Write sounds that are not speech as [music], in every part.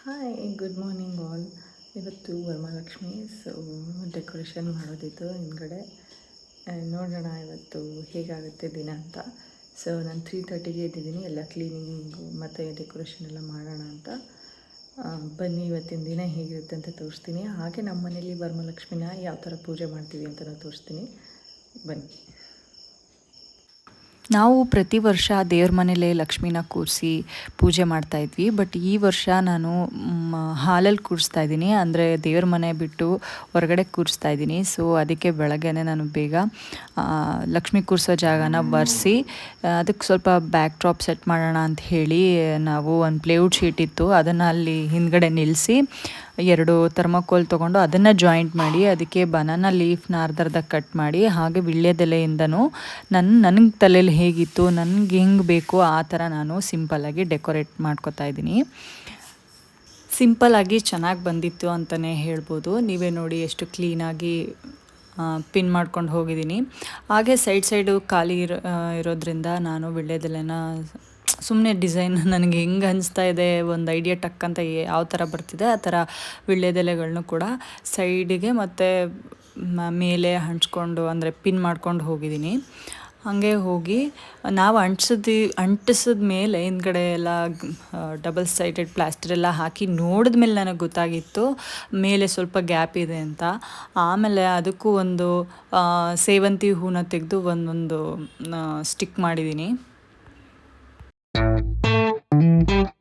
Hi good morning all ಇವತ್ತು Varamahalakshmi so decoration ಮಾಡೋದಿತ್ತು ಹಿಂದ್ಗಡೆ. ನೋಡೋಣ ಇವತ್ತು ಹೇಗಾಗುತ್ತೆ ದಿನ ಅಂತ. ಸೊ ನಾನು ತ್ರೀ ತರ್ಟಿಗೆ ಇದ್ದಿದ್ದೀನಿ ಎಲ್ಲ ಕ್ಲೀನಿಂಗು ಮತ್ತು ಡೆಕೋರೇಷನ್ ಎಲ್ಲ ಮಾಡೋಣ ಅಂತ. ಬನ್ನಿ ಇವತ್ತಿನ ದಿನ ಹೇಗಿರುತ್ತೆ ಅಂತ ತೋರಿಸ್ತೀನಿ. ಹಾಗೆ ನಮ್ಮ ಮನೇಲಿ ವರಮಹಾಲಕ್ಷ್ಮಿನ ಯಾವ ಥರ ಪೂಜೆ ಮಾಡ್ತೀವಿ ಅಂತ ತೋರಿಸ್ತೀನಿ. ಬನ್ನಿ. ನಾವು ಪ್ರತಿ ವರ್ಷ ದೇವ್ರ ಮನೇಲೇ ಲಕ್ಷ್ಮಿನ ಕೂರಿಸಿ ಪೂಜೆ ಮಾಡ್ತಾ ಇದ್ವಿ, ಬಟ್ ಈ ವರ್ಷ ನಾನು ಹಾಲಲ್ಲಿ ಕೂರಿಸ್ತಾ ಇದ್ದೀನಿ. ಅಂದರೆ ದೇವ್ರ ಮನೆ ಬಿಟ್ಟು ಹೊರಗಡೆ ಕೂರಿಸ್ತಾ ಇದ್ದೀನಿ. ಸೊ ಅದಕ್ಕೆ ಬೆಳಗ್ಗೆನೆ ನಾನು ಬೇಗ ಲಕ್ಷ್ಮಿ ಕೂರಿಸೋ ಜಾಗನ ಬರ್ಸಿ ಅದಕ್ಕೆ ಸ್ವಲ್ಪ ಬ್ಯಾಕ್ ಡ್ರಾಪ್ ಸೆಟ್ ಮಾಡೋಣ ಅಂತ ಹೇಳಿ ನಾವು ಒಂದು ಪ್ಲೇವುಡ್ ಶೀಟ್ ಇತ್ತು. ಅದನ್ನು ಅಲ್ಲಿ ಹಿಂದ್ಗಡೆ ನಿಲ್ಲಿಸಿ ಎರಡು ಥರ್ಮಕೋಲ್ ತೊಗೊಂಡು ಅದನ್ನು ಜಾಯಿಂಟ್ ಮಾಡಿ, ಅದಕ್ಕೆ ಬನಾನಾ ಲೀಫ್ನ ಅರ್ಧರ್ಧ ಕಟ್ ಮಾಡಿ, ಹಾಗೆ ವಿಳ್ಯದೆಲೆಯಿಂದನೂ ನನ್ನ ನನಗೆ ತಲೆಯಲ್ಲಿ ಹೇಗಿತ್ತು, ನನಗೆ ಹೆಂಗೆ ಬೇಕು ಆ ಥರ ನಾನು ಸಿಂಪಲ್ಲಾಗಿ ಡೆಕೋರೇಟ್ ಮಾಡ್ಕೋತಾ ಇದ್ದೀನಿ. ಸಿಂಪಲ್ಲಾಗಿ ಚೆನ್ನಾಗಿ ಬಂದಿತ್ತು ಅಂತಲೇ ಹೇಳ್ಬೋದು. ನೀವೇ ನೋಡಿ ಎಷ್ಟು ಕ್ಲೀನಾಗಿ ಪಿನ್ ಮಾಡ್ಕೊಂಡು ಹೋಗಿದ್ದೀನಿ. ಹಾಗೆ ಸೈಡ್ ಸೈಡು ಖಾಲಿ ಇರೋ ಇರೋದ್ರಿಂದ ನಾನು ವಿಳ್ಯದೆಲೆನ ಸುಮ್ಮನೆ ಡಿಸೈನ್ [laughs] ನನಗೆ ಹೆಂಗೆ ಅನಿಸ್ತಾ ಇದೆ, ಒಂದು ಐಡಿಯಾ ಟಕ್ ಅಂತ ಯಾವ ಥರ ಬರ್ತಿದೆ, ಆ ಥರ ವಿಳ್ಯದೆಲೆಗಳನ್ನೂ ಕೂಡ ಸೈಡಿಗೆ ಮತ್ತು ಮೇಲೆ ಹಂಚ್ಕೊಂಡು, ಅಂದರೆ ಪಿನ್ ಮಾಡ್ಕೊಂಡು ಹೋಗಿದ್ದೀನಿ. ಹಾಗೆ ಹೋಗಿ, ನಾವು ಅಂಟಿಸಿದ ಅಂಟಿಸಿದ ಮೇಲೆ ಹಿಂದ್ಗಡೆ ಎಲ್ಲ ಡಬಲ್ ಸೈಡೆಡ್ ಪ್ಲಾಸ್ಟರ್ ಎಲ್ಲ ಹಾಕಿ ನೋಡಿದ ಮೇಲೆ ನನಗೆ ಗೊತ್ತಾಗಿತ್ತು, ಮೇಲೆ ಸ್ವಲ್ಪ ಗ್ಯಾಪ್ ಇದೆ ಅಂತ. ಆಮೇಲೆ ಅದಕ್ಕೂ ಒಂದು ಸೇವಂತಿ ಹೂನ ತೆಗೆದು ಒಂದೊಂದು ಸ್ಟಿಕ್ ಮಾಡಿದ್ದೀನಿ. thank you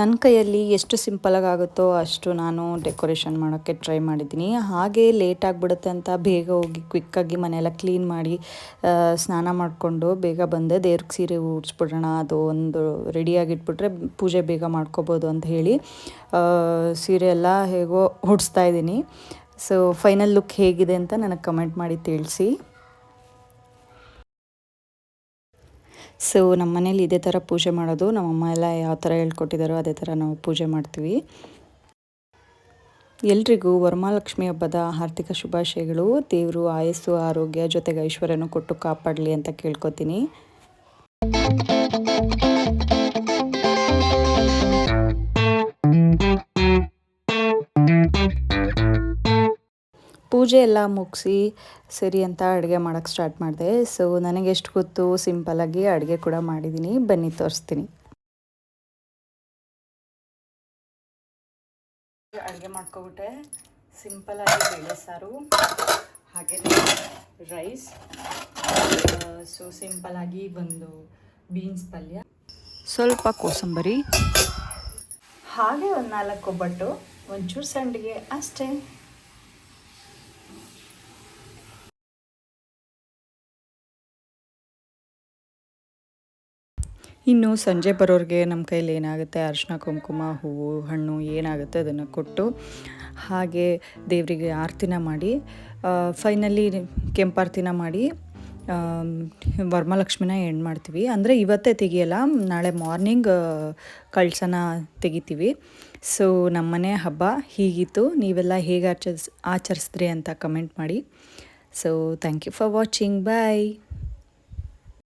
ನನ್ನ ಕೈಯಲ್ಲಿ ಎಷ್ಟು ಸಿಂಪಲಾಗಿ ಆಗುತ್ತೋ ಅಷ್ಟು ನಾನು ಡೆಕೋರೇಷನ್ ಮಾಡೋಕ್ಕೆ ಟ್ರೈ ಮಾಡಿದ್ದೀನಿ. ಹಾಗೆ ಲೇಟ್ ಆಗಿಬಿಡುತ್ತೆ ಅಂತ ಬೇಗ ಹೋಗಿ ಕ್ವಿಕ್ಕಾಗಿ ಮನೆಯೆಲ್ಲ ಕ್ಲೀನ್ ಮಾಡಿ ಸ್ನಾನ ಮಾಡಿಕೊಂಡು ಬೇಗ ಬಂದೆ ದೇವ್ರಿಗೆ ಸೀರೆ ಉಡ್ಸ್ಬಿಡೋಣ, ಅದು ಒಂದು ರೆಡಿಯಾಗಿಟ್ಬಿಟ್ರೆ ಪೂಜೆ ಬೇಗ ಮಾಡ್ಕೋಬೋದು ಅಂತ ಹೇಳಿ ಸೀರೆ ಎಲ್ಲ ಹೇಗೋ ಇದ್ದೀನಿ. ಸೊ ಫೈನಲ್ ಲುಕ್ ಹೇಗಿದೆ ಅಂತ ನನಗೆ ಕಮೆಂಟ್ ಮಾಡಿ ತಿಳಿಸಿ. ಸೊ ನಮ್ಮ ಮನೇಲಿ ಇದೇ ಥರ ಪೂಜೆ ಮಾಡೋದು. ನಮ್ಮಮ್ಮ ಎಲ್ಲ ಯಾವ ಥರ ಹೇಳ್ಕೊಟ್ಟಿದ್ದಾರೋ ಅದೇ ಥರ ನಾವು ಪೂಜೆ ಮಾಡ್ತೀವಿ. ಎಲ್ರಿಗೂ ವರಮಹಾಲಕ್ಷ್ಮಿ ಹಬ್ಬದ ಆರ್ಥಿಕ ಶುಭಾಶಯಗಳು. ದೇವರು ಆಯಸ್ಸು, ಆರೋಗ್ಯ ಜೊತೆಗೆ ಐಶ್ವರ್ಯನೂ ಕೊಟ್ಟು ಕಾಪಾಡಲಿ ಅಂತ ಕೇಳ್ಕೊತೀನಿ. ಪೂಜೆ ಎಲ್ಲ ಮುಗಿಸಿ ಸರಿ ಅಂತ ಅಡುಗೆ ಮಾಡೋಕ್ಕೆ ಸ್ಟಾರ್ಟ್ ಮಾಡಿದೆ. ಸೊ ನನಗೆ ಎಷ್ಟು ಗೊತ್ತು ಸಿಂಪಲ್ಲಾಗಿ ಅಡುಗೆ ಕೂಡ ಮಾಡಿದ್ದೀನಿ ಬನ್ನಿ, ತೋರಿಸ್ತೀನಿ. ಅಡುಗೆ ಮಾಡ್ಕೊಬಿಟ್ಟೆ. ಸಿಂಪಲ್ಲಾಗಿ ಬೇಳೆ ಸಾರು ಹಾಗೆ ರೈಸ್ ಸೊ ಸಿಂಪಲ್ಲಾಗಿ ಒಂದು ಬೀನ್ಸ್ ಪಲ್ಯ. ಸ್ವಲ್ಪ ಕೋಸಂಬರಿ. ಹಾಗೆ ಒಂದು ನಾಲ್ಕು ಒಬ್ಬಟ್ಟು, ಒಂಚೂರು ಸಂಡಿಗೆ, ಅಷ್ಟೇ. ಇನ್ನು ಸಂಜೆ ಬರೋರಿಗೆ ನಮ್ಮ ಕೈಯಲ್ಲಿ ಏನಾಗುತ್ತೆ? ಅರಿಶಿನ, ಕುಂಕುಮ, ಹೂವು, ಹಣ್ಣು ಏನಾಗುತ್ತೆ ಅದನ್ನು ಕೊಟ್ಟು ಹಾಗೆ ದೇವರಿಗೆ ಆರತಿನ ಮಾಡಿ ಫೈನಲಿ ಕೆಂಪಾರ್ತಿನ ಮಾಡಿ ವರ್ಮಲಕ್ಷ್ಮಿನ ಎಂಡ್ ಮಾಡ್ತೀವಿ. ಅಂದರೆ ಇವತ್ತೇ ತೆಗಿಯಲ್ಲ, ನಾಳೆ ಮಾರ್ನಿಂಗ್ ಕಳ್ಸನ ತೆಗಿತೀವಿ. ಸೊ ನಮ್ಮನೆ ಹಬ್ಬ ಹೀಗಿತ್ತು. ನೀವೆಲ್ಲ ಹೇಗೆ ಆಚರಿಸ್, ಆಚರಿಸಿದ್ರಿ ಅಂತ ಕಮೆಂಟ್ ಮಾಡಿ. So thank you for watching bye